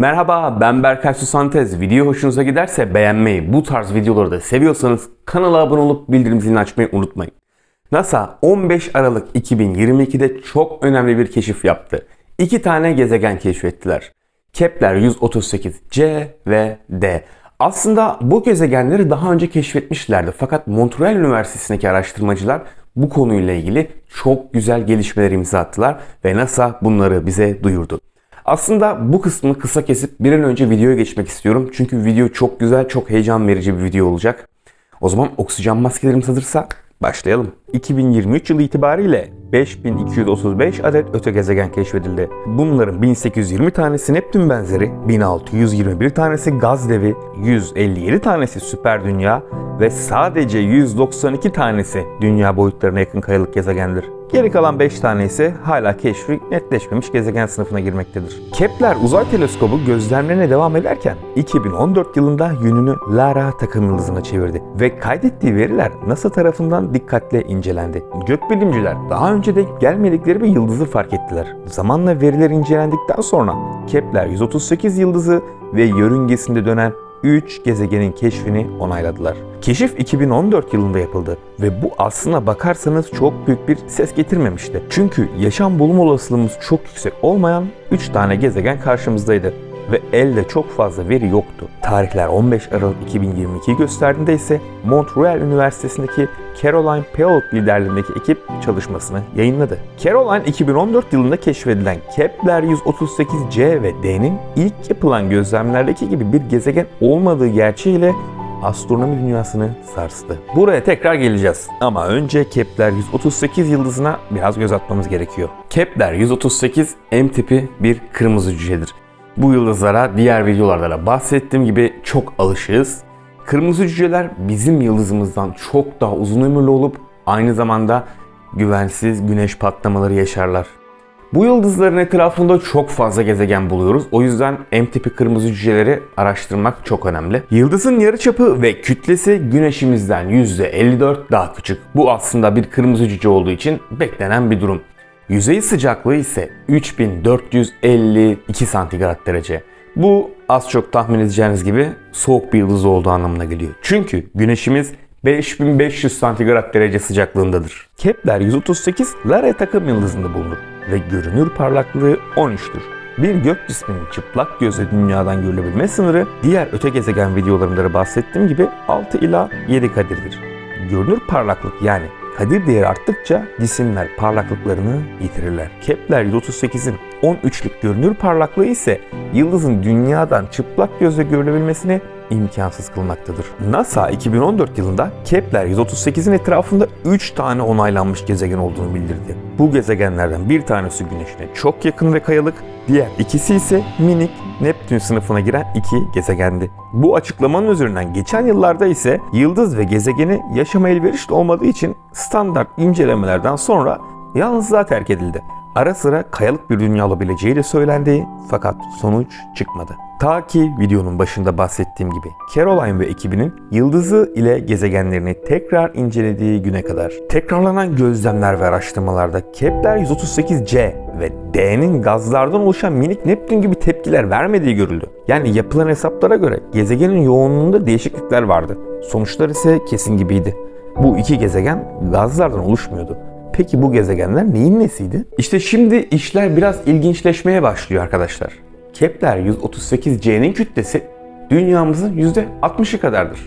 Merhaba ben Berkay Susantez. Video hoşunuza giderse beğenmeyi, bu tarz videoları da seviyorsanız kanala abone olup bildirim zilini açmayı unutmayın. NASA 15 Aralık 2022'de çok önemli bir keşif yaptı. İki tane gezegen keşfettiler. Kepler 138c ve d. Aslında bu gezegenleri daha önce keşfetmişlerdi fakat Montreal Üniversitesi'ndeki araştırmacılar bu konuyla ilgili çok güzel gelişmeler imza attılar ve NASA bunları bize duyurdu. Aslında bu kısmını kısa kesip bir an önce videoya geçmek istiyorum. Çünkü video çok güzel, çok heyecan verici bir video olacak. O zaman oksijen maskelerimiz hazırsa başlayalım. 2023 yılı itibariyle 5235 adet öte gezegen keşfedildi. Bunların 1820 tanesi Neptün benzeri, 1621 tanesi gaz devi, 157 tanesi süper dünya ve sadece 192 tanesi dünya boyutlarına yakın kayalık gezegendir. Geri kalan 5 tane ise hala keşfi netleşmemiş gezegen sınıfına girmektedir. Kepler uzay teleskobu gözlemlerine devam ederken 2014 yılında yönünü Lara takım yıldızına çevirdi ve kaydettiği veriler NASA tarafından dikkatle incelendi. Gökbilimciler daha önce de gelmedikleri bir yıldızı fark ettiler. Zamanla veriler incelendikten sonra Kepler 138 yıldızı ve yörüngesinde dönen 3 gezegenin keşfini onayladılar. Keşif 2014 yılında yapıldı ve bu aslına bakarsanız çok büyük bir ses getirmemişti. Çünkü yaşam bulma olasılığımız çok yüksek olmayan 3 tane gezegen karşımızdaydı ve elde çok fazla veri yoktu. Tarihler 15 Aralık 2022 gösterdiğinde ise Montreal Üniversitesi'ndeki Caroline Peolt liderliğindeki ekip çalışmasını yayınladı. Caroline 2014 yılında keşfedilen Kepler 138c ve d'nin ilk yapılan gözlemlerdeki gibi bir gezegen olmadığı gerçeğiyle astronomi dünyasını sarstı. Buraya tekrar geleceğiz ama önce Kepler 138 yıldızına biraz göz atmamız gerekiyor. Kepler 138 M tipi bir kırmızı cücedir. Bu yıldızlara diğer videolarda da bahsettiğim gibi çok alışığız. Kırmızı cüceler bizim yıldızımızdan çok daha uzun ömürlü olup aynı zamanda güvensiz güneş patlamaları yaşarlar. Bu yıldızların etrafında çok fazla gezegen buluyoruz. O yüzden M tipi kırmızı cüceleri araştırmak çok önemli. Yıldızın yarıçapı ve kütlesi güneşimizden %54 daha küçük. Bu aslında bir kırmızı cüce olduğu için beklenen bir durum. Yüzey sıcaklığı ise 3452 santigrat derece. Bu az çok tahmin edeceğiniz gibi soğuk bir yıldız olduğu anlamına geliyor. Çünkü güneşimiz 5500 santigrat derece sıcaklığındadır. Kepler 138 Lyrae takım yıldızında bulunur ve görünür parlaklığı 13'tür. Bir gök cisminin çıplak gözle dünyadan görülebilme sınırı diğer öte gezegen videolarımda da bahsettiğim gibi 6 ila 7 kadirdir. Görünür parlaklık yani kadir değeri arttıkça cisimler parlaklıklarını yitirirler. Kepler 138'in 13'lük görünür parlaklığı ise yıldızın dünyadan çıplak gözle görülebilmesini imkansız kılmaktadır. NASA 2014 yılında Kepler 138'in etrafında 3 tane onaylanmış gezegen olduğunu bildirdi. Bu gezegenlerden bir tanesi Güneş'ine çok yakın ve kayalık, diğer ikisi ise minik Neptün sınıfına giren iki gezegendi. Bu açıklamanın üzerinden geçen yıllarda ise yıldız ve gezegeni yaşama elverişli olmadığı için standart incelemelerden sonra yalnızlığa terk edildi. Ara sıra kayalık bir dünya olabileceği de söylendi fakat sonuç çıkmadı. Ta ki videonun başında bahsettiğim gibi Caroline ve ekibinin yıldızı ile gezegenlerini tekrar incelediği güne kadar tekrarlanan gözlemler ve araştırmalarda Kepler 138c ve D'nin gazlardan oluşan minik Neptün gibi tepkiler vermediği görüldü. Yani yapılan hesaplara göre gezegenin yoğunluğunda değişiklikler vardı. Sonuçlar ise kesin gibiydi. Bu iki gezegen gazlardan oluşmuyordu. Peki bu gezegenler neyin nesiydi? İşte şimdi işler biraz ilginçleşmeye başlıyor arkadaşlar. Kepler 138c'nin kütlesi dünyamızın %60'ı kadardır.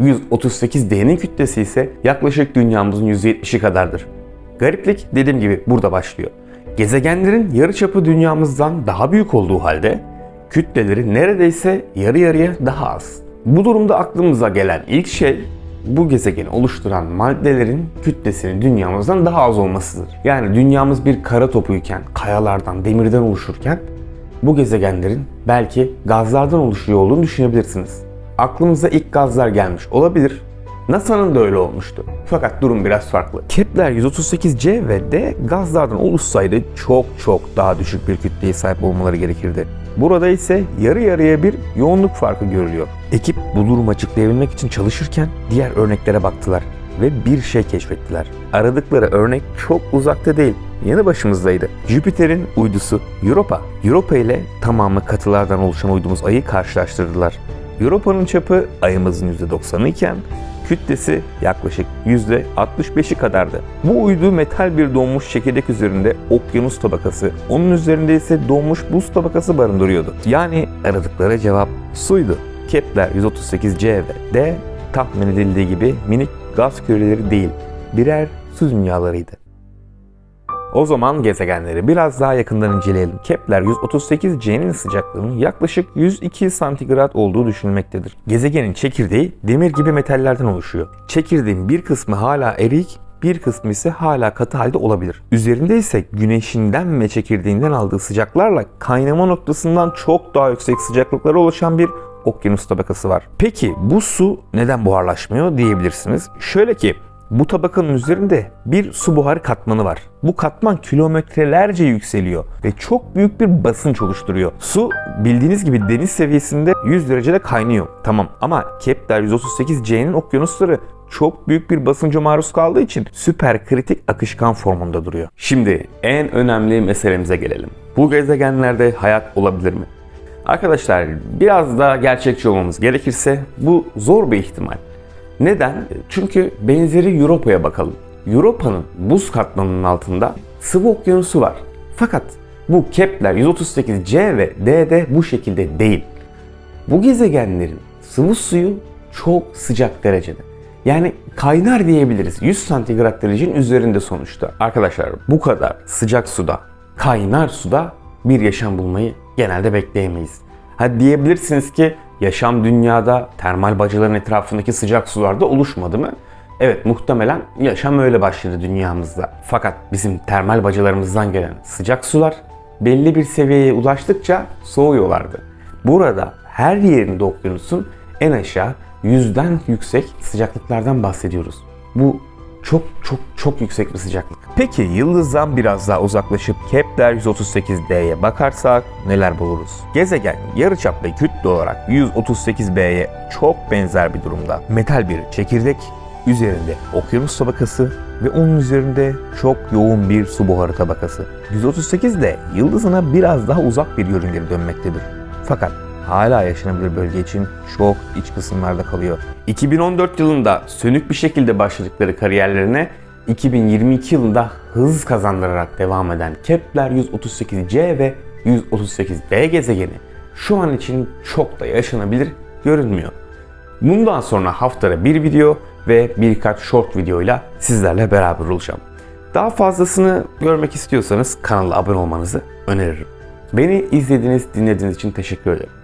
138d'nin kütlesi ise yaklaşık dünyamızın %70'i kadardır. Gariplik dediğim gibi burada başlıyor. Gezegenlerin yarıçapı dünyamızdan daha büyük olduğu halde kütleleri neredeyse yarı yarıya daha az. Bu durumda aklımıza gelen ilk şey bu gezegeni oluşturan maddelerin kütlesinin dünyamızdan daha az olmasıdır. Yani dünyamız bir kara topuyken, kayalardan, demirden oluşurken bu gezegenlerin belki gazlardan oluşuyor olduğunu düşünebilirsiniz. Aklımıza ilk gazlar gelmiş olabilir. NASA'nın da öyle olmuştu. Fakat durum biraz farklı. Kepler 138c ve D gazlardan oluşsaydı çok çok daha düşük bir kütleye sahip olmaları gerekirdi. Burada ise yarı yarıya bir yoğunluk farkı görülüyor. Ekip bu durumu açıklayabilmek için çalışırken diğer örneklere baktılar. ve bir şey keşfettiler. Aradıkları örnek çok uzakta değil, yanı başımızdaydı. Jüpiter'in uydusu Europa. Europa ile tamamı katılardan oluşan uydumuz Ay'ı karşılaştırdılar. Europa'nın çapı ayımızın %90'ı iken kütlesi yaklaşık %65'i kadardı. Bu uydu metal bir donmuş çekirdek üzerinde okyanus tabakası, onun üzerinde ise donmuş buz tabakası barındırıyordu. Yani aradıkları cevap suydu. Kepler 138c ve D tahmin edildiği gibi minik gaz küreleri değil, birer su dünyalarıydı. O zaman gezegenleri biraz daha yakından inceleyelim. Kepler 138c'nin sıcaklığının yaklaşık 102 santigrat olduğu düşünülmektedir. Gezegenin çekirdeği demir gibi metallerden oluşuyor. Çekirdeğin bir kısmı hala erik, bir kısmı ise hala katı halde olabilir. Üzerinde ise güneşinden ve çekirdeğinden aldığı sıcaklarla kaynama noktasından çok daha yüksek sıcaklıklara ulaşan bir okyanus tabakası var. Peki bu su neden buharlaşmıyor diyebilirsiniz. Şöyle ki bu tabakanın üzerinde bir su buharı katmanı var. Bu katman kilometrelerce yükseliyor ve çok büyük bir basınç oluşturuyor. Su bildiğiniz gibi deniz seviyesinde 100 derecede kaynıyor. Tamam ama Kepler 138c'nin okyanusları çok büyük bir basınca maruz kaldığı için süper kritik akışkan formunda duruyor. Şimdi en önemli meselemize gelelim. Bu gezegenlerde hayat olabilir mi? Arkadaşlar biraz daha gerçekçi olmamız gerekirse bu zor bir ihtimal. Neden? Çünkü benzeri Europa'ya bakalım. Europa'nın buz katmanının altında sıvı okyanusu var. Fakat bu Kepler 138c ve D'de bu şekilde değil. Bu gezegenlerin sıvı suyu çok sıcak derecede. Yani kaynar diyebiliriz. 100 santigrat derecenin üzerinde sonuçta. Arkadaşlar bu kadar sıcak suda, kaynar suda bir yaşam bulmayı genelde bekleyemeyiz. Ha diyebilirsiniz ki yaşam dünyada termal bacaların etrafındaki sıcak sularda oluşmadı mı? Evet muhtemelen yaşam öyle başladı dünyamızda. Fakat bizim termal bacalarımızdan gelen sıcak sular belli bir seviyeye ulaştıkça soğuyorlardı. Burada her yerinde okyanusun en aşağı yüzden yüksek sıcaklıklardan bahsediyoruz. Bu çok çok çok yüksek bir sıcaklık. Peki yıldızdan biraz daha uzaklaşıp Kepler 138d'ye bakarsak neler buluruz? Gezegen yarıçap ve kütle olarak 138b'ye çok benzer bir durumda. Metal bir çekirdek, üzerinde okyanus tabakası ve onun üzerinde çok yoğun bir su buharı tabakası. 138 yıldızına biraz daha uzak bir yörüngede dönmektedir. Fakat hala yaşanabilir bölge için çok iç kısımlarda kalıyor. 2014 yılında sönük bir şekilde başladıkları kariyerlerine 2022 yılında hız kazandırarak devam eden Kepler 138c ve 138b gezegeni şu an için çok da yaşanabilir görünmüyor. Bundan sonra haftada bir video ve birkaç short videoyla sizlerle beraber olacağım. Daha fazlasını görmek istiyorsanız kanala abone olmanızı öneririm. Beni izlediğiniz, dinlediğiniz için teşekkür ederim.